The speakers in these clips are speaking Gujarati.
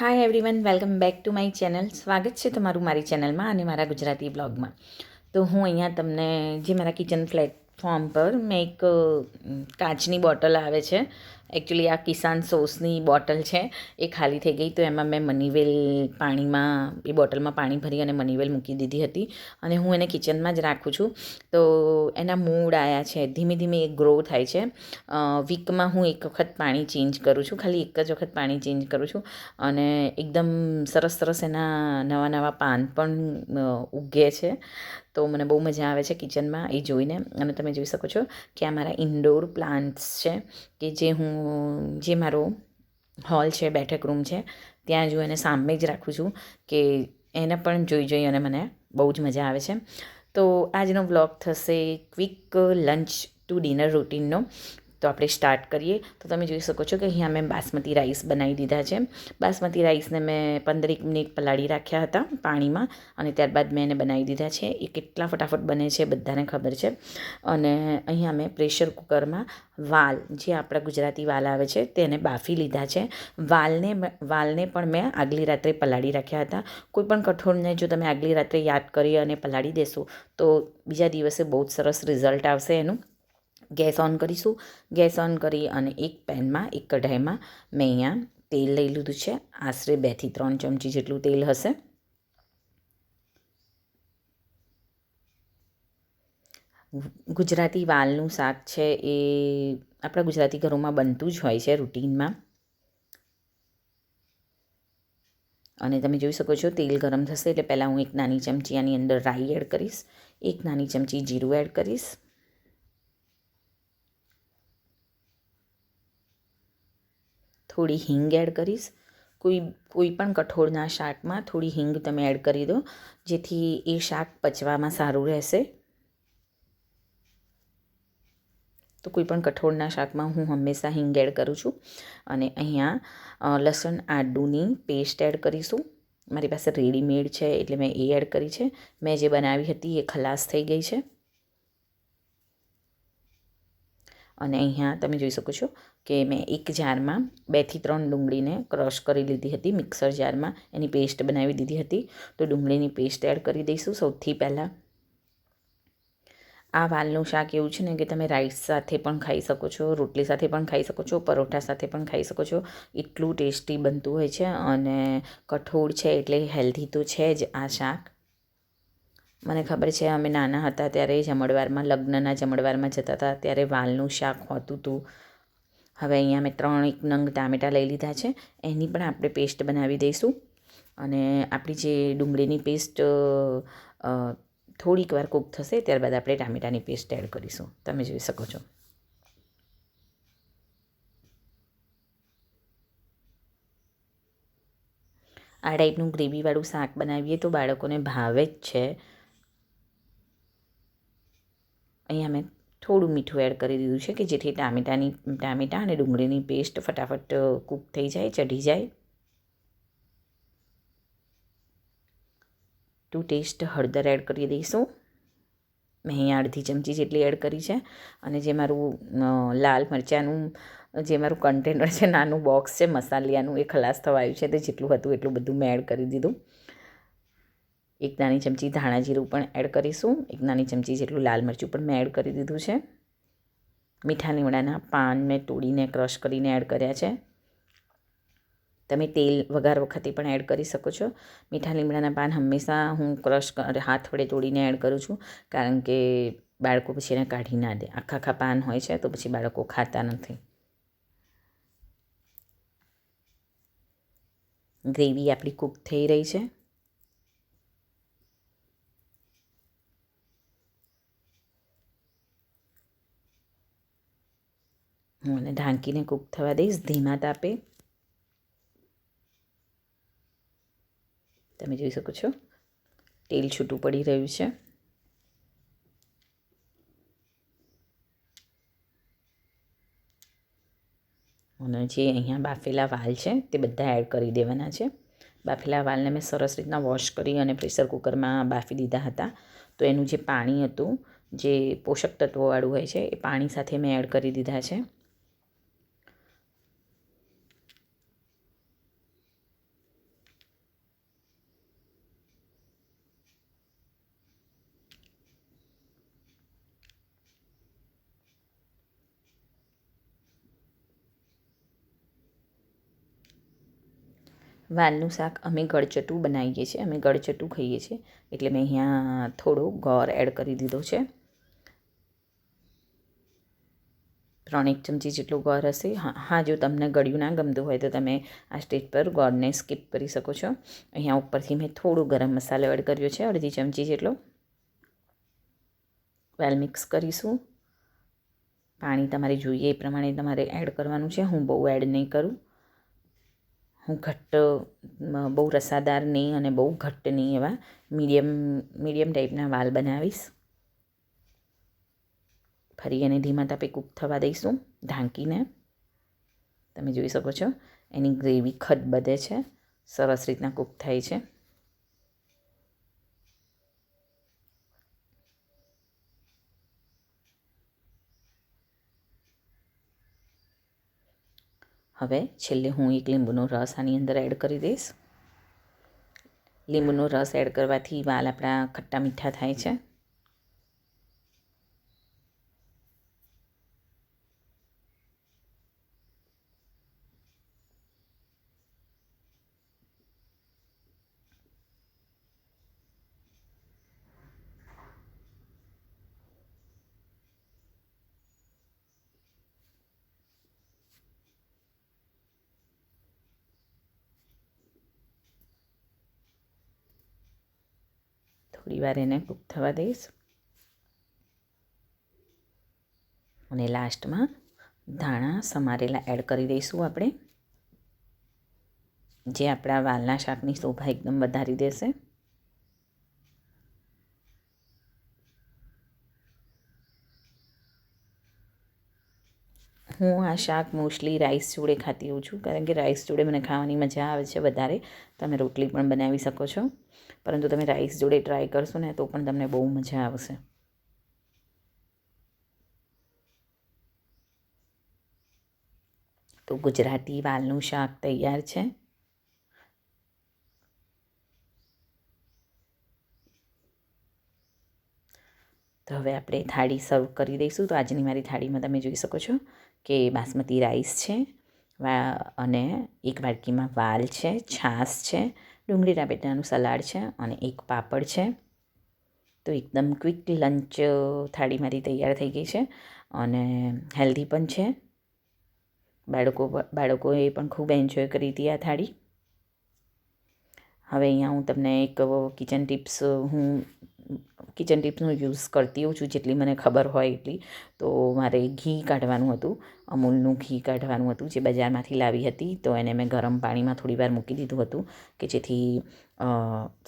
Hi everyone welcome back to my channel સ્વાગત છે તમારું મારી ચેનલમાં અને મારા ગુજરાતી બ્લોગમાં તો હું અહીંયા તમને જે મારા કિચન પ્લેટફોર્મ પર મેં એક કાચની બોટલ આવે છે એકચ્યુઅલી આ કિસાન સોસની બોટલ છે, એ ખાલી થઈ ગઈ. તો એમાં મેં મનીવેલ પાણીમાં, એ બોટલમાં પાણી ભરી અને મનીવેલ મૂકી દીધી હતી. અને હું એને કિચનમાં જ રાખું છું. તો એના મૂળ આવ્યા છે. ધીમે ધીમે એ ગ્રો થાય છે. વીકમાં હું એક વખત પાણી ચેન્જ કરું છું. ખાલી એક જ વખત પાણી ચેન્જ કરું છું. અને એકદમ સરસ સરસ એના નવા નવા પાન પણ ઉગે છે. તો મને બહુ મજા આવે છે કિચનમાં એ જોઈને. અને તમે જોઈ શકો છો કે આ મારા ઇન્ડોર પ્લાન્ટ્સ છે કે જે હું જે મારો હોલ છે, બેઠક રૂમ છે, ત્યાં જો એને સામે જ રાખું છું કે એને પણ જોઈ જોઈ અને મને બહુ જ મજા આવે છે. તો આજનો વ્લોગ થશે ક્વિક લંચ ટુ ડિનર રૂટીનનો તો આપણે સ્ટાર્ટ કરીએ. તો તમે જોઈ શકો છો કે અહીંયા મેં બાસમતી રાઈસ બનાવી દીધા છે. બાસમતી રાઈસને મેં પંદરેક મિનિટ પલાળી રાખ્યા હતા પાણીમાં અને ત્યારબાદ મેં એને બનાવી દીધા છે. એ કેટલા ફટાફટ બને છે બધાને ખબર છે. અને અહીંયા મેં પ્રેશર કુકરમાં વાલ, જે આપણા ગુજરાતી વાલ આવે છે, તેને બાફી લીધા છે. વાલને વાલને પણ મેં આગલી રાત્રે પલાળી રાખ્યા હતા. કોઈ પણ કઠોળને જો તમે આગલી રાત્રે યાદ કરી અને પલાળી દેશો, તો બીજા દિવસે બહુ જ સરસ રિઝલ્ટ આવશે એનું. ગેસ ઓન કરીશું. ગેસ ઓન કરી અને એક પેનમાં, એક કઢાઈમાં મેં અહીંયા તેલ લઈ લીધું છે. આશરે બેથી ત્રણ ચમચી જેટલું તેલ હશે. ગુજરાતી વાલનું શાક છે એ આપણા ગુજરાતી ઘરોમાં બનતું જ હોય છે રૂટીનમાં. અને તમે જોઈ શકો છો તેલ ગરમ થશે એટલે પહેલાં હું એક નાની ચમચી આની અંદર રાઈ એડ કરીશ. એક નાની ચમચી જીરું એડ કરીશ. થોડી હિંગ એડ કરીશ. કોઈ કોઈ પણ કઠોળના શાકમાં થોડી હિંગ તમે એડ કરી દો, જેથી એ શાક પચવામાં સારું રહેશે. તો કોઈ પણ કઠોળના શાકમાં હું હંમેશા હિંગ એડ કરું છું. અને અહીંયા લસણ આદુની પેસ્ટ એડ કરીશું. મારી પાસે રેડીમેડ છે, એટલે મેં એ એડ કરી છે. મેં જે બનાવી હતી એ ખલાસ થઈ ગઈ છે. અને અહીંયા તમે જોઈ શકો છો કે મેં એક જારમાં બેથી ત્રણ ડુંગળીને ક્રશ કરી લીધી હતી, મિક્સર જારમાં એની પેસ્ટ બનાવી દીધી હતી. તો ડુંગળીની પેસ્ટ એડ કરી દઈશું. સૌથી પહેલાં આ વાલનું શાક એવું છે ને કે તમે રાઈસ સાથે પણ ખાઈ શકો છો, રોટલી સાથે પણ ખાઈ શકો છો, પરોઠા સાથે પણ ખાઈ શકો છો. એટલું ટેસ્ટી બનતું હોય છે અને કઠોળ છે એટલે હેલ્ધી તો છે જ આ શાક. મને ખબર છે, અમે નાના હતા ત્યારે જમણવારમાં, લગ્નના જમણવારમાં જતા હતા, ત્યારે વાલનું શાક હોતું હતું. હવે અહીંયા મેં ત્રણ એક નંગ ટામેટાં લઈ લીધા છે. એની પણ આપણે પેસ્ટ બનાવી દઈશું. અને આપણી જે ડુંગળીની પેસ્ટ થોડીક વાર કૂક થશે, ત્યારબાદ આપણે ટામેટાની પેસ્ટ એડ કરીશું. તમે જોઈ શકો છો. આ ટાઈપનું ગ્રેવીવાળું શાક બનાવીએ તો બાળકોને ભાવે જ છે. અહીંયા મેં થોડું મીઠું એડ કરી દીધું છે કે જેથી ટામેટાની, ટામેટાં અને ડુંગળીની પેસ્ટ ફટાફટ કૂક થઈ જાય, ચઢી જાય. ટુ ટેસ્ટ હળદર એડ કરી દઈશું. મેં અહીંયા અડધી ચમચી જેટલી એડ કરી છે. અને જે મારું લાલ મરચાંનું, જે મારું કન્ટેનર છે, નાનું બોક્સ છે, મસાલિયાનું એ ખલાસ થવા આવ્યું છે, તે જેટલું હતું એટલું બધું મેં એડ કરી દીધું. એક નાની ચમચી ધાણા જીરું પણ એડ કરીશું. એક નાની ચમચી જેટલું લાલ મરચું પણ મેં એડ કરી દીધું છે. મીઠા લીમડાના પાન મેં તોડીને ક્રશ કરીને એડ કર્યા છે. તમે તેલ વઘાર વખતે પણ એડ કરી શકો છો. મીઠા લીમડાના પાન હંમેશા હું ક્રશ હાથ વડે તોડીને એડ કરું છું. કારણ કે બાળકો પછી એને કાઢી ના દે. આખા આખા પાન હોય છે તો પછી બાળકો ખાતા નથી. ગ્રેવી આપણી કૂક થઈ રહી છે હું એને ઢાંકીને કૂક થવા દઈશ, ધીમા તાપે. તમે જોઈ શકો છો, તેલ છૂટું પડી રહ્યું છે. અને જે અહીંયા બાફેલા વાલ છે, તે બધા એડ કરી દેવાના છે. બાફેલા વાલને મેં સરસ રીતના વોશ કરી અને પ્રેશર કુકરમાં બાફી દીધા હતા. તો એનું જે પાણી હતું, જે પોષક તત્વોવાળું હોય છે, એ પાણી સાથે મેં એડ કરી દીધા છે. વાલનું શાક અમે ગળચટું બનાવીએ છીએ, અમે ગળચટું ખાઈએ છીએ. એટલે મેં અહીંયા થોડો ગોળ એડ કરી દીધો છે. ત્રણ એક ચમચી જેટલું ગોળ હશે. હા હા, જો તમને ગળ્યું ના ગમતું હોય તો તમે આ સ્ટેજ પર ગોળને સ્કીપ કરી શકો છો. અહીંયા ઉપરથી મેં થોડો ગરમ મસાલો એડ કર્યો છે, અડધી ચમચી જેટલો. વેલ મિક્સ કરીશું. પાણી તમારે જોઈએ એ પ્રમાણે તમારે એડ કરવાનું છે. હું બહુ એડ નહીં કરું. હું ઘટ્ટ બહુ રસાદાર નહીં અને બહુ ઘટ્ટ નહીં એવા મીડિયમ મીડિયમ ટાઈપના વાલ બનાવીશ. ફરી એને ધીમા તાપે કૂક થવા દઈશું ઢાંકીને. તમે જોઈ શકો છો, એની ગ્રેવી ખદ બધે છે, સરસ રીતના કૂક થાય છે. હવે છેલ્લે હું એક લીંબુનો રસ આની અંદર એડ કરી દઈશ. લીંબુનો રસ એડ કરવાથી વાલ આપણા ખટ્ટા મીઠા થાય છે. થોડી વાર એને કૂક થવા દઈશ. અને લાસ્ટમાં ધાણા સમારેલા એડ કરી દઈશું આપણે. જે આપણા વાલના શાકની શોભા એકદમ વધારી દેશે. હું આ શાક મોસ્ટલી રાઈસ જોડે ખાતી હોઉં છું, કારણ કે રાઈસ જોડે મને ખાવાની મજા આવે છે વધારે. તમે રોટલી પણ બનાવી શકો છો. પરંતુ તમે રાઈસ જોડે ટ્રાય કરશો ને, તો પણ તમને બહુ મજા આવશે. તો ગુજરાતી વાલનું શાક તૈયાર છે. તો હવે આપણે થાળી સર્વ કરી દઈશું. તો આજની મારી થાળીમાં તમે જોઈ શકો છો કે બાસમતી રાઈસ છે અને એક વાડકીમાં વાલ છે, છાશ છે ડુંગળી ટામેટાનું સલાડ છે અને એક પાપડ છે. તો એકદમ ક્વિક લંચ થાળી મારી તૈયાર થઈ ગઈ છે અને હેલ્ધી પણ છે. બાળકો, બાળકોએ પણ ખૂબ એન્જોય કરી હતી આ થાળી. હવે અહીંયા હું તમને એક કિચન ટિપ્સ હું કિચન ટિપ્સનો યુઝ કરતી હોઉં છું, જેટલી મને ખબર હોય એટલી. તો મારે ઘી કાઢવાનું હતું, અમૂલનું ઘી કાઢવાનું હતું, જે બજારમાંથી લાવી હતી. તો એને મેં ગરમ પાણીમાં થોડી વાર મૂકી દીધું હતું, કે જેથી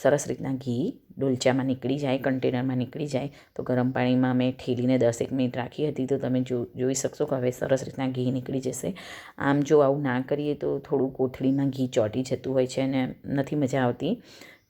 સરસ રીતના ઘી ડોલચામાં નીકળી જાય, કન્ટેનરમાં નીકળી જાય. તો ગરમ પાણીમાં મેં ઠેલીને દસેક મિનિટ રાખી હતી. તો તમે જો, જોઈ શકશો કે હવે સરસ રીતના ઘી નીકળી જશે. આમ જો આવું ના કરીએ તો થોડું કોથળીમાં ઘી ચોંટી જતું હોય છે અને નથી મજા આવતી.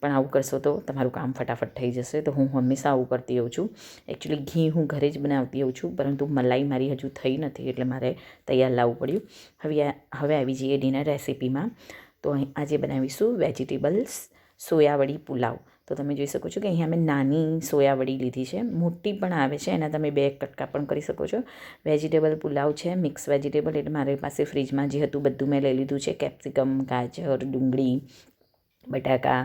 પણ આવું કરશો તો તમારું કામ ફટાફટ થઈ જશે. તો હું હંમેશા આવું કરતી હોઉં છું. એકચ્યુઅલી ઘી હું ઘરે જ બનાવતી હોઉં છું, પરંતુ મલાઈ મારી હજુ થઈ નથી એટલે મારે તૈયાર લાવવું પડ્યું. હવે હવે આવી જઈએ ડિનર રેસીપીમાં તો આજે બનાવીશું વેજીટેબલ્સ સોયાવડી પુલાવ. તો તમે જોઈ શકો છો કે અહીંયા મેં નાની સોયાવડી લીધી છે. મોટી પણ આવે છે, એના તમે બે કટકા પણ કરી શકો છો. વેજીટેબલ પુલાવ છે મિક્સ વેજીટેબલ એટલે મારી પાસે ફ્રીજમાં જે હતું બધું મેં લઈ લીધું છે. કેપ્સિકમ ગાજર, ડુંગળી, બટાકા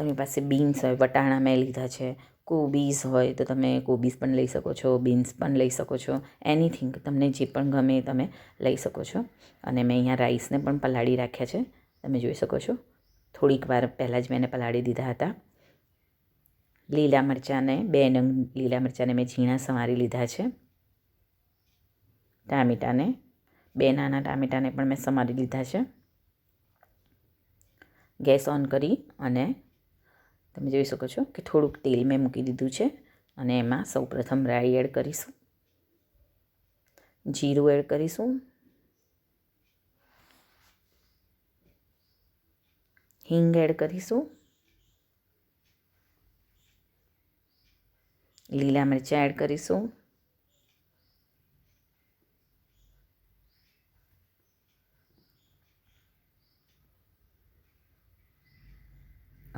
તમારી પાસે બીન્સ હોય, વટાણા મેં લીધા છે, કોબીઝ હોય તો તમે કોબીઝ પણ લઈ શકો છો બીન્સ પણ લઈ શકો છો એનીથિંગ તમને જે પણ ગમે એ તમે લઈ શકો છો. અને મેં અહીંયા રાઈસને પણ પલાળી રાખ્યા છે, તમે જોઈ શકો છો. થોડીક વાર પહેલાં જ મેં એને પલાળી દીધા હતા. લીલા મરચાંને બે નંગ લીલા મરચાંને મેં ઝીણા સમારી લીધા છે. ટામેટાને બે નાના ટામેટાને પણ મેં સમારી લીધા છે. ગેસ ઓન કરી અને તમે જોઈ શકો છો કે થોડુંક તેલ મેં મૂકી દીધું છે અને એમાં સૌપ્રથમ રાઈ એડ કરીશું. જીરું એડ કરીશું. હિંગ એડ કરીશું. લીલા મરચાં એડ કરીશું.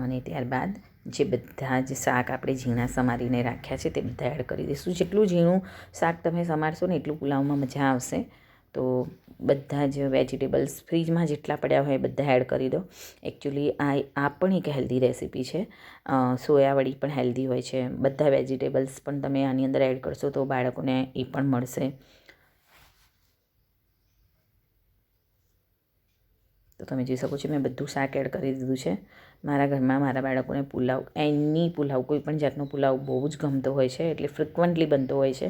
અને ત્યારબાદ જે બધા જ શાક આપણે ઝીણા સમારીને રાખ્યા છે તે બધા એડ કરી દઈશું. જેટલું ઝીણું શાક તમે સમારશો ને એટલું પુલાવમાં મજા આવશે. તો બધા જ વેજીટેબલ્સ ફ્રીજમાં જેટલા પડ્યા હોય એ બધા એડ કરી દો. એકચ્યુઅલી આ આ પણ એક હેલ્ધી રેસીપી છે. સોયાવડી પણ હેલ્ધી હોય છે. બધા વેજીટેબલ્સ પણ તમે આની અંદર એડ કરશો તો બાળકોને એ પણ મળશે. તો તમે જોઈ શકો છો મેં બધું શાક એડ કરી દીધું છે. મારા ઘરમાં મારા બાળકોને પુલાવ, એની પુલાવ, કોઈ પણ જાતનો પુલાવ બહુ જ ગમતો હોય છે, એટલે ફ્રિકવન્ટલી બનતો હોય છે.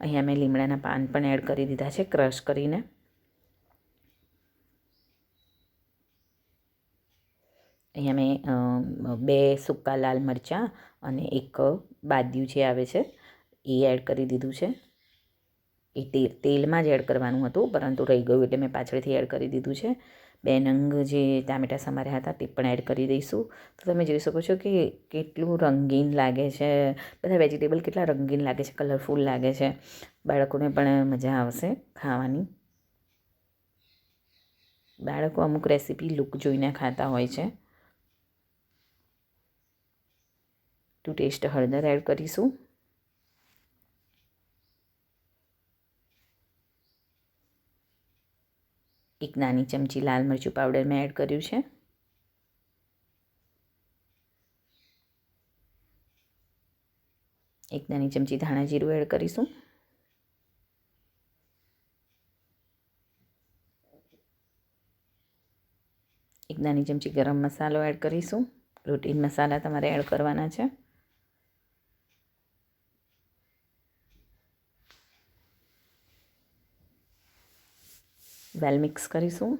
અહીંયા મેં લીમડાના પાન પણ એડ કરી દીધા છે ક્રશ કરીને. અહીંયા મેં બે સૂકા લાલ મરચાં અને એક બાદિયું જે આવે છે, એ એડ કરી દીધું છે. એ તેલ તેલમાં જ એડ કરવાનું હતું, પરંતુ રહી ગયું એટલે મેં પાછળથી એડ કરી દીધું છે. બે નંગ જે ટામેટા સમાર્યા હતા તે પણ એડ કરી દઈશું. તો તમે જોઈ શકો છો કે કેટલું રંગીન લાગે છે. બધા વેજીટેબલ કેટલા રંગીન લાગે છે કલરફુલ લાગે છે. બાળકોને પણ મજા આવશે ખાવાની. બાળકો અમુક રેસીપી લુક જોઈને ખાતા હોય છે. ટુ ટેસ્ટ હળદર એડ કરીશું. એક નાની ચમચી લાલ મરચું પાવડર મેં એડ કર્યું છે. એક નાની ચમચી ધાણા જીરું એડ કરીશું. એક નાની ચમચી ગરમ મસાલો એડ કરીશું. રૂટીન મસાલા તમારે એડ કરવાના છે. વેલ મિક્સ કરીશું.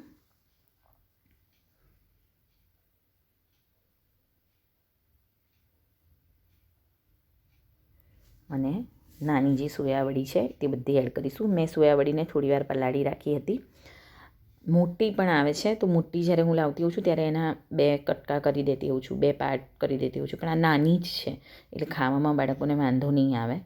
અને નાની જે સોયાવડી છે તે બધી એડ કરીશું. મેં સોયાવડીને થોડીવાર પલાળી રાખી હતી. મોટી પણ આવે છે, તો મોટી જ્યારે હું લાવતી હોઉં છું ત્યારે એના બે કટકા કરી દેતી હોઉં છું, બે પાર્ટ કરી દેતી હોઉં છું. પણ આ નાની જ છે, એટલે ખાવામાં બાળકોને વાંધો નહીં આવે.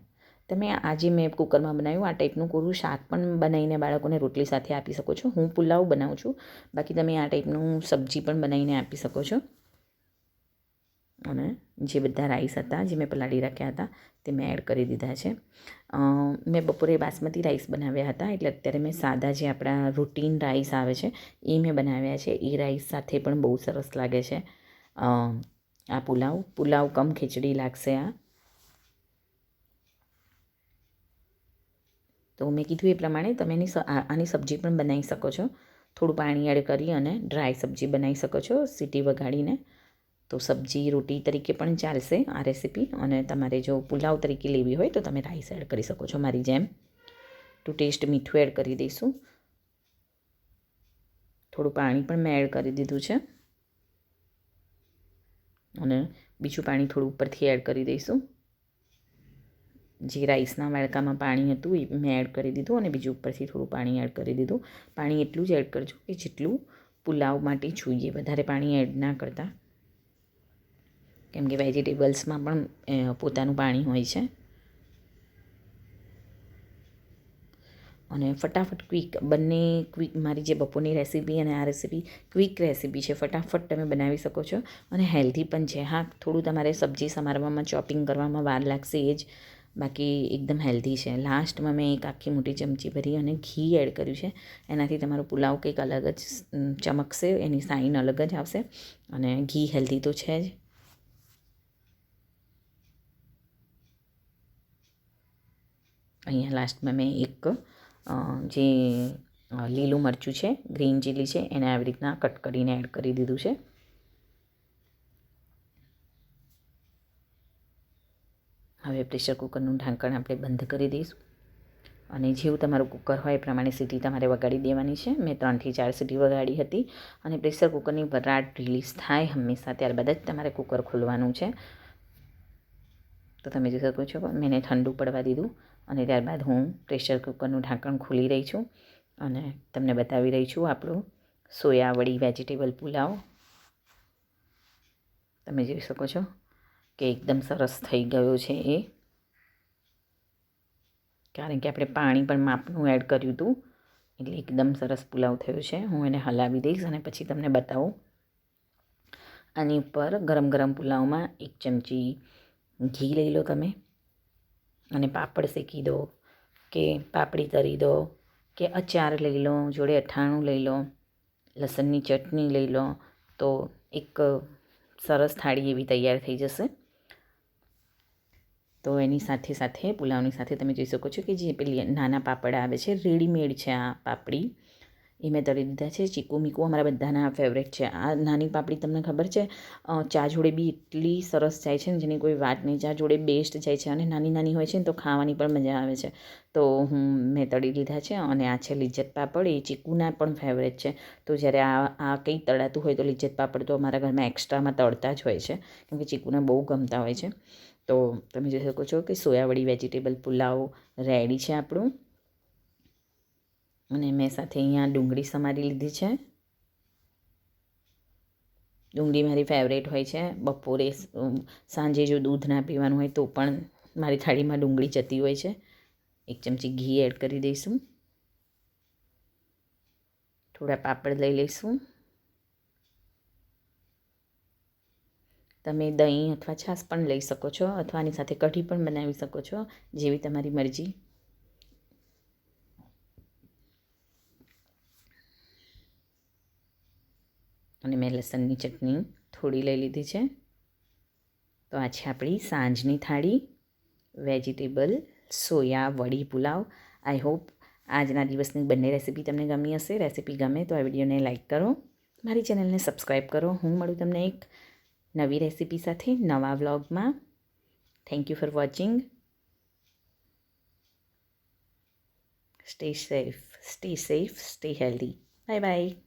તમે આજે મેં કુકરમાં બનાવ્યું, આ ટાઈપનું કોરું શાક પણ બનાવીને બાળકોને રોટલી સાથે આપી શકો છો. હું પુલાવ બનાવું છું. બાકી તમે આ ટાઈપનું સબ્જી પણ બનાવીને આપી શકો છો. અને જે બધા રાઈસ હતા, જે મેં પલાળી રાખ્યા હતા, તે મેં એડ કરી દીધા છે. મેં બપોરે બાસમતી રાઈસ બનાવ્યા હતા, એટલે અત્યારે મેં સાદા જે આપણા રૂટીન રાઈસ આવે છે, એ મેં બનાવ્યા છે. એ રાઈસ સાથે પણ બહુ સરસ લાગે છે. આ પુલાવ. પુલાવ કમ ખીચડી લાગશે આ. તો મેં કીધું એ પ્રમાણે તમે એની આની સબ્જી પણ બનાવી શકો છો. થોડું પાણી એડ કરી અને ડ્રાય સબ્જી બનાવી શકો છો, સીટી વગાડીને. તો સબ્જી, રોટી તરીકે પણ ચાલશે આ રેસીપી અને તમારે જો પુલાવ તરીકે લેવી હોય તો તમે રાઈસ એડ કરી શકો છો મારી જેમ. ટુ ટેસ્ટ મીઠું એડ કરી દઈશું. થોડું પાણી પણ મેં એડ કરી દીધું છે. અને બીજું પાણી થોડું ઉપરથી એડ કરી દઈશું. જે રાઈસના વાડકામાં પાણી હતું એ મેં એડ કરી દીધું અને બીજું ઉપરથી થોડું પાણી એડ કરી દીધું. પાણી એટલું જ એડ કરજો કે જેટલું પુલાવ માટે જોઈએ. વધારે પાણી એડ ના કરતા. કેમ કે વેજીટેબલ્સમાં પણ પોતાનું પાણી હોય છે. અને ફટાફટ ક્વિક બંને ક્વિક મારી જે બપોરની રેસીપી અને આ રેસીપી ક્વિક રેસીપી છે, ફટાફટ તમે બનાવી શકો છો. અને હેલ્ધી પણ છે. હા, થોડું તમારે સબ્જી સમારવામાં ચોપિંગ કરવામાં વાર લાગશે એ જ. બાકી એકદમ હેલ્ધી છે. લાસ્ટમાં મેં એક આખી મોટી ચમચી ભરી અને ઘી એડ કર્યું છે. એનાથી તમારો પુલાવ કંઈક અલગ જ ચમકશે, એની સાઈન અલગ જ આવશે અને ઘી હેલ્ધી તો છે જ. અહીંયા લાસ્ટમાં મેં એક જે લીલું મરચું છે ગ્રીન ચીલી છે, એને આવી રીતના કટ કરીને એડ કરી દીધું છે. હવે પ્રેશર કુકરનું ઢાંકણ આપણે બંધ કરી દઈશું. અને જેવું તમારું કુકર હોય એ પ્રમાણે સીટી તમારે વગાડી દેવાની છે. મેં ત્રણથી ચાર સીટી વગાડી હતી અને પ્રેશર કુકરની વરાટ રિલીઝ થાય હંમેશા ત્યારબાદ જ તમારે કુકર ખોલવાનું છે. તો તમે જોઈ શકો છો મેં ઠંડુ પડવા દીધું અને ત્યારબાદ હું પ્રેશર કુકરનું ઢાંકણ ખોલી રહી છું. અને તમને બતાવી રહી છું આપણું સોયાવડી વેજીટેબલ પુલાવ. તમે જોઈ શકો છો કે એકદમ સરસ થઈ ગયો છે એ. કારણ કે આપણે પાણી પણ માપનું એડ કર્યું હતું. એટલે એકદમ સરસ પુલાવ થયો છે. હું એને હલાવી દઈશ અને પછી તમને બતાવું. આની ઉપર ગરમ ગરમ પુલાવમાં એક ચમચી ઘી લઈ લો તમે. અને પાપડ શેકી દો કે પાપડી તરી દો કે અચાર લઈ લો, જોડે અથાણું લઈ લો, લસણની ચટણી લઈ લો તો એક સરસ થાળી એવી તૈયાર થઈ જશે. તો એની સાથે સાથે, પુલાવની સાથે તમે જોઈ શકો છો કે જે પેલી નાના પાપડ આવે છે, રેડીમેડ છે આ પાપડી. એ મેં તળી દીધા છે. ચીકુ મીકુ અમારા બધાના ફેવરેટ છે. આ નાની પાપડી તમને ખબર છે? ચા જોડે બી એટલી સરસ જાય છે ને, જેની કોઈ વાત નહીં. ચા જોડે બેસ્ટ જાય છે અને નાની નાની હોય છે ને, તો ખાવાની પણ મજા આવે છે. તો હું, મેં તળી લીધા છે અને આ છે લિજ્જત પાપડ. એ ચીકુના પણ ફેવરેટ છે. તો જ્યારે આ આ કંઈ તળાતું હોય તો લિજ્જત પાપડ તો અમારા ઘરમાં એક્સ્ટ્રામાં તળતા જ હોય છે કેમકે ચીકુને બહુ ગમતા હોય છે. તો તમે જોઈ શકો છો કે સોયાવડી વેજીટેબલ પુલાવ રેડી છે આપણું. અને મેં સાથે અહીંયા ડુંગળી સમારી લીધી છે. ડુંગળી મારી ફેવરેટ હોય છે. બપોરે સાંજે જો દૂધ ના પીવાનું હોય તો પણ મારી થાળીમાં ડુંગળી જતી હોય છે. એક ચમચી ઘી એડ કરી દઈશું. થોડા પાપડ લઈ લઈશું. તમે દહીં અથવા છાશ પણ લઈ શકો છો અથવા આની સાથે કઢી પણ બનાવી શકો છો, જેવી તમારી મરજી. અને મેં લસણની ચટણી થોડી લઈ લીધી છે. તો આ છે આપણી સાંજની થાળી, વેજીટેબલ, સોયા, વડી પુલાવ. આઈ હોપ આજના દિવસની બંને રેસીપી તમને ગમી હશે. રેસીપી ગમે તો આ વિડીયોને લાઇક કરો. મારી ચેનલને સબસ્ક્રાઈબ કરો. હું મળું તમને એક નવી રેસીપી સાથે નવા વ્લોગમાં. Thank you for watching stay safe stay safe stay healthy bye bye